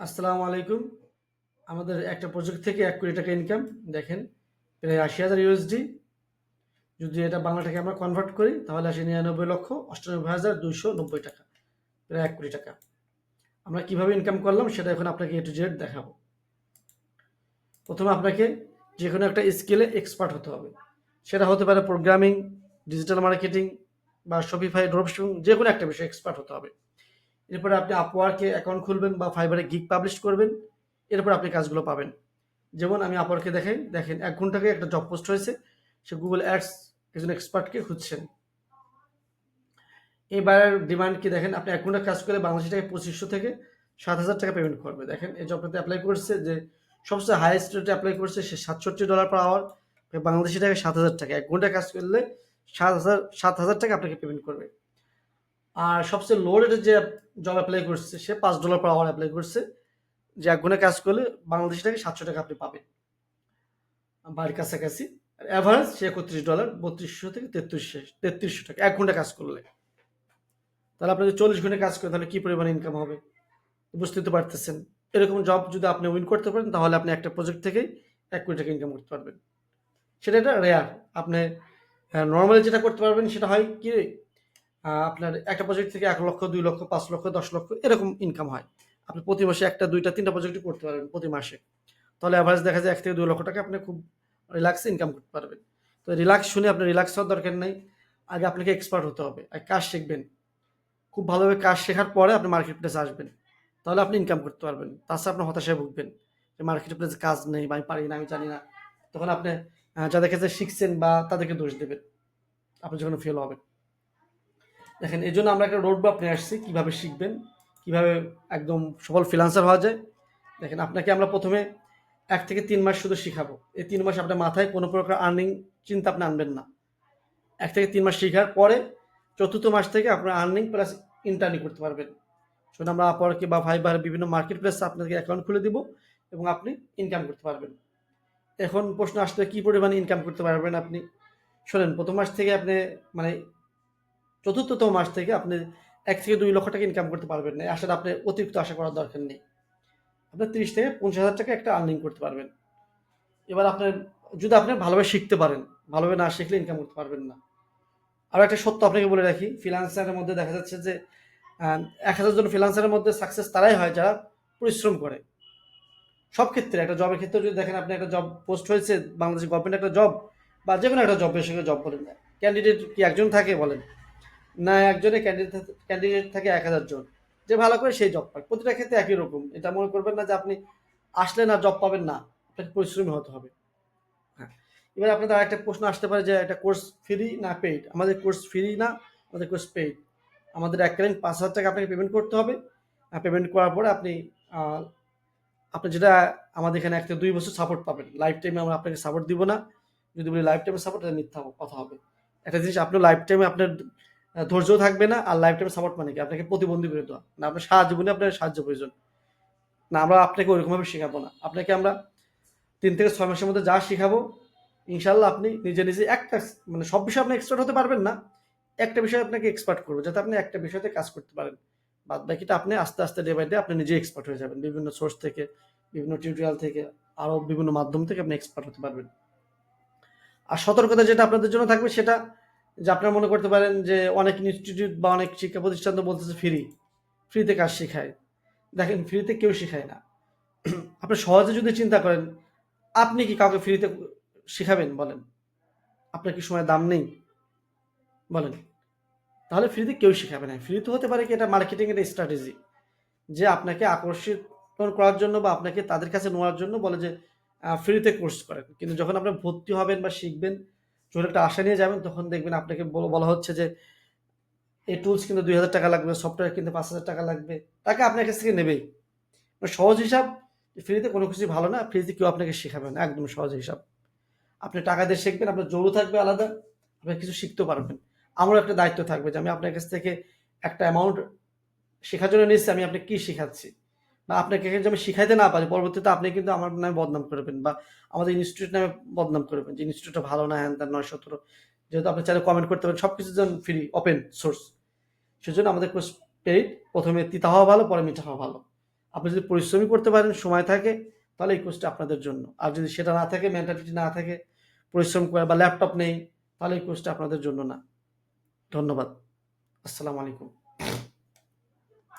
আসসালামু আলাইকুম। আমাদের একটা প্রজেক্ট থেকে এক কোটি টাকা ইনকাম দেখেন, প্রায় আশি হাজার ইউএসডি যদি এটা বাংলা টাকা আমরা কনভার্ট করি, তাহলে আসে নিরানব্বই লক্ষ অষ্টানব্বই হাজার দুইশো নব্বই টাকা, প্রায় এক কোটি টাকা। আমরা কীভাবে ইনকাম করলাম, সেটা এখন আপনাকে এ টু জেড দেখাবো। প্রথমে আপনাকে যে কোনো একটা স্কিলে এক্সপার্ট হতে হবে। সেটা হতে পারে প্রোগ্রামিং ডিজিটাল মার্কেটিং বা শপিফাই ড্রপশিপিং যে কোনো একটা বিষয়ে এক্সপার্ট হতে হবে। এরপরে আপনি আপওয়ার্কে অ্যাকাউন্ট খুলবেন বা ফাইবারে গিগ পাবলিশ করবেন, এরপর আপনি কাজগুলো পাবেন। যেমন আমি আপওয়ার্কে দেখাই, দেখেন এক ঘন্টাকে একটা জব পোস্ট হয়েছে সে গুগল অ্যাডস একজন এক্সপার্টকে খুঁজছেন। এবার ডিমান্ড কি দেখেন, আপনি এক ঘণ্টা কাজ করে বাংলাদেশি টাকা পঁচিশশো থেকে সাত হাজার টাকা পেমেন্ট করবে। দেখেন, এই জবটাতে অ্যাপ্লাই করছে যে সবচেয়ে হাইয়েস্ট রেটে অ্যাপ্লাই করছে সে সাতষট্টি ডলার পার আওয়ার বাংলাদেশি টাকা সাত হাজার টাকা। এক ঘণ্টা কাজ করলে সাত হাজার সাত হাজার টাকা আপনাকে পেমেন্ট করবে। আর সবচেয়ে লো রেটের যে জব অ্যাপ্লাই করছে, সে পাঁচ ডলার পার আওয়ার অ্যাপ্লাই করছে, যে এক ঘণ্টা কাজ করলে বাংলাদেশি টাকা সাতশো টাকা আপনি পাবেন। বাড়ির কাছাকাছি। অ্যাভারেজ সে একত্রিশ ডলার বত্রিশশো থেকে তেত্রিশশো তেত্রিশশো টাকা, এক ঘণ্টা কাজ করলে। তাহলে আপনি যদি চল্লিশ ঘণ্টা কাজ করেন, তাহলে কী পরিমাণ ইনকাম হবে? বুঝতে তো পারতেছেন। এরকম জব যদি আপনি উইন করতে পারেন, তাহলে আপনি একটা প্রজেক্ট থেকেই এক কোটি টাকা ইনকাম করতে পারবেন। সেটা এটা রেয়ার আপনি নর্মালি যেটা করতে পারবেন, সেটা হয় কি আপনার একটা প্রজেক্ট থেকে এক লক্ষ, দুই লক্ষ, পাঁচ লক্ষ, দশ লক্ষ এরকম ইনকাম হয়। আপনি প্রতি মাসে একটা, দুইটা, তিনটা প্রজেক্টই করতে পারবেন প্রতি মাসে। তাহলে অ্যাভারেজ দেখা যায় এক থেকে দুই লক্ষ টাকা আপনি খুব রিল্যাক্সে ইনকাম করতে পারবেন। তো রিল্যাক্স শুনে আপনি রিল্যাক্স হওয়ার দরকার নেই। আগে আপনাকে এক্সপার্ট হতে হবে। আর কাজ শিখবেন। খুব ভালোভাবে কাজ শেখার পরে আপনি মার্কেট প্লেস আসবেন। তাহলে আপনি ইনকাম করতে পারবেন। তাছাড়া আপনি হতাশায় ভুগবেন যে মার্কেট প্লেসে কাজ নেই বা আমি পারি না, আমি জানি না। তখন আপনি যাদের কাছে শিখছেন বা তাদেরকে দোষ দেবেন। আপনি যখন ফেল হবেন। দেখেন এই জন্য আমরা একটা রোড ম্যাপ নিয়ে আসছি কীভাবে শিখবেন, কীভাবে একদম সফল ফ্রিলান্সার হওয়া যায়। দেখেন, আপনাকে আমরা প্রথমে এক থেকে তিন মাস শুধু শিখাবো। এই তিন মাস আপনার মাথায় কোনো প্রকার আর্নিং চিন্তা আপনি আনবেন না। এক থেকে তিন মাস শেখার পরে চতুর্থ মাস থেকে আপনার আর্নিং প্লাস ইন্টার্নিং করতে পারবেন। শুধু আমরা আপওয়ার্কে বা ফাইবার বিভিন্ন মার্কেট প্লেসে আপনাকে অ্যাকাউন্ট খুলে দিব এবং আপনি ইনকাম করতে পারবেন। এখন প্রশ্ন আসলে কী পরিমাণে ইনকাম করতে পারবেন আপনি? শোনেন, প্রথম মাস থেকে আপনি মানে চতুর্থতম মাস থেকে আপনি এক থেকে দুই লক্ষ টাকা ইনকাম করতে পারবেন না। আসলে আপনি অতিরিক্ত আশা করার দরকার নেই। আপনার তিরিশ থেকে পঞ্চাশ হাজার টাকা একটা আর্নিং করতে পারবেন। এবার আপনার, যদি আপনি ভালোভাবে শিখতে পারেন, ভালোভাবে না শিখলে ইনকাম করতে পারবেন না। আর একটা সত্য আপনাকে বলে রাখি ফ্রিলান্সারের মধ্যে দেখা যাচ্ছে যে এক হাজার জন ফ্রিলান্সারের মধ্যে সাকসেস তারাই হয় যারা পরিশ্রম করে। সব ক্ষেত্রে একটা জবের ক্ষেত্রে যদি দেখেন আপনি একটা জব পোস্ট হয়েছে, বাংলাদেশ গভর্নমেন্ট একটা জব বা যে কোনো একটা জব বেসরকারি জব বলেন ক্যান্ডিডেট কি একজন থাকে বলেন। না একজনে ক্যান্ডিডেট ক্যান্ডিডেট থাকে এক হাজার জন। যে ভালো করে সেই জব পায় প্রতিটা ক্ষেত্রে একই রকম। এটা মনে করবেন না যে আপনি আসলে না জব পাবেন না। আপনাকে পরিশ্রমী হতে হবে। হ্যাঁ। এবার আপনাদের একটা প্রশ্ন আসতে পারে যে একটা কোর্স ফ্রি না পেইড আমাদের কোর্স ফ্রি না, আমাদের কোর্স পেইড আমাদের এককালীন পাঁচ হাজার টাকা আপনাকে পেমেন্ট করতে হবে। পেমেন্ট করার পরে আপনি আপনি যেটা আমাদের এখানে একটা দুই বছর সাপোর্ট পাবেন। লাইফ টাইমে আমরা আপনাকে সাপোর্ট দিব না। যদি বলি লাইফ টাইমে সাপোর্ট এটা মিথ্যা কথা হবে। একটা জিনিস আপনার লাইফ টাইমে আপনার ধৈর্য থাকবে না আর লাইফ টাইম সাপোর্ট মানে কি? আপনাকে প্রতিবন্ধী করে দেওয়া। না, আপনার সাহায্য জীবনে আপনার সাহায্য প্রয়োজন। না, আমরা আপনাকে ওইরকমভাবে শেখাবো না। আপনাকে আমরা তিন থেকে ছয় মাসের মধ্যে যা শেখাবো ইনশাল্লাহ আপনি নিজে নিজে একটা মানে সব বিষয়ে আপনি এক্সপার্ট হতে পারবেন না। একটা বিষয়ে আপনাকে এক্সপার্ট করব, যাতে আপনি একটা বিষয়তে কাজ করতে পারেন। বাদ বাকিটা আপনি আস্তে আস্তে ডে বাই ডে আপনি নিজে এক্সপার্ট হয়ে যাবেন। বিভিন্ন সোর্স থেকে, বিভিন্ন টিউটোরিয়াল থেকে, আরও বিভিন্ন মাধ্যম থেকে আপনি এক্সপার্ট হতে পারবেন। আর সতর্কতা যেটা আপনাদের জন্য থাকবে সেটা যে আপনারা মনে করতে পারেন যে অনেক ইনস্টিটিউট বা অনেক শিক্ষা প্রতিষ্ঠান তো বলতেছে ফ্রি ফ্রিতে কাজ শেখায়। দেখেন ফ্রিতে কেউ শেখায় না। আপনি সহজে যদি চিন্তা করেন, আপনি কি কাউকে ফ্রিতে শেখাবেন বলেন? আপনার কি সময় দাম নেই? বলেন। তাহলে ফ্রিতে কেউ শেখাবে না। ফ্রি তো হতে পারে কি, এটা মার্কেটিং এর স্ট্র্যাটেজি যে আপনাকে আকর্ষিত করার জন্য বা আপনাকে তাদের কাছে নেওয়ার জন্য বলে যে ফ্রিতে কোর্স করেন। কিন্তু যখন আপনি ভর্তি হবেন বা শিখবেন যখন একটা আশা নিয়ে যাবেন, তখন দেখবেন আপনাকে বল- হচ্ছে যে, এই টুলস কিন্তু দুই হাজার টাকা লাগবে সফটওয়্যার কিনতে পাঁচ হাজার টাকা লাগবে। টাকা আপনার কাছ থেকে নেবেই। মানে সহজ হিসাব ফ্রিতে কোনো কিছু ভালো না ফ্রিতে কেউ আপনাকে শেখাবে না, একদম সহজ হিসাব। আপনি টাকা দিয়ে শিখবেন, আপনার জোরও থাকবে আলাদা, আপনি কিছু শিখতেও পারবেন। আমারও একটা দায়িত্ব থাকবে যে, আমি আপনার কাছ থেকে একটা অ্যামাউন্ট শেখার জন্য নিচ্ছি আমি আপনাকে কি শেখাচ্ছি? বা আপনাকে যদি আমি শিখাইতে না পারি, পরবর্তীতে আপনি কিন্তু আমার নামে বদনাম করবেন বা আমাদের ইনস্টিটিউট নামে বদনাম করবেন যে ইনস্টিটিউটটা ভালো না, হ্যান তার নয়, সতেরো, যেহেতু আপনি চাইলে কমেন্ট করতে পারেন সব কিছুর জন্য ফ্রি ওপেন সোর্স সেজন্য আমাদের কোর্স পেইড, প্রথমে তিতা হওয়া ভালো, পরে মিঠা হওয়া ভালো। আপনি যদি পরিশ্রমী করতে পারেন, সময় থাকে, তাহলে এই কোর্সটা আপনাদের জন্য। আর যদি সেটা না থাকে মেন্টালিটি না থাকে, পরিশ্রম করে বা ল্যাপটপ নেই, তাহলে এই কোর্সটা আপনাদের জন্য না। ধন্যবাদ। আসসালামু আলাইকুম।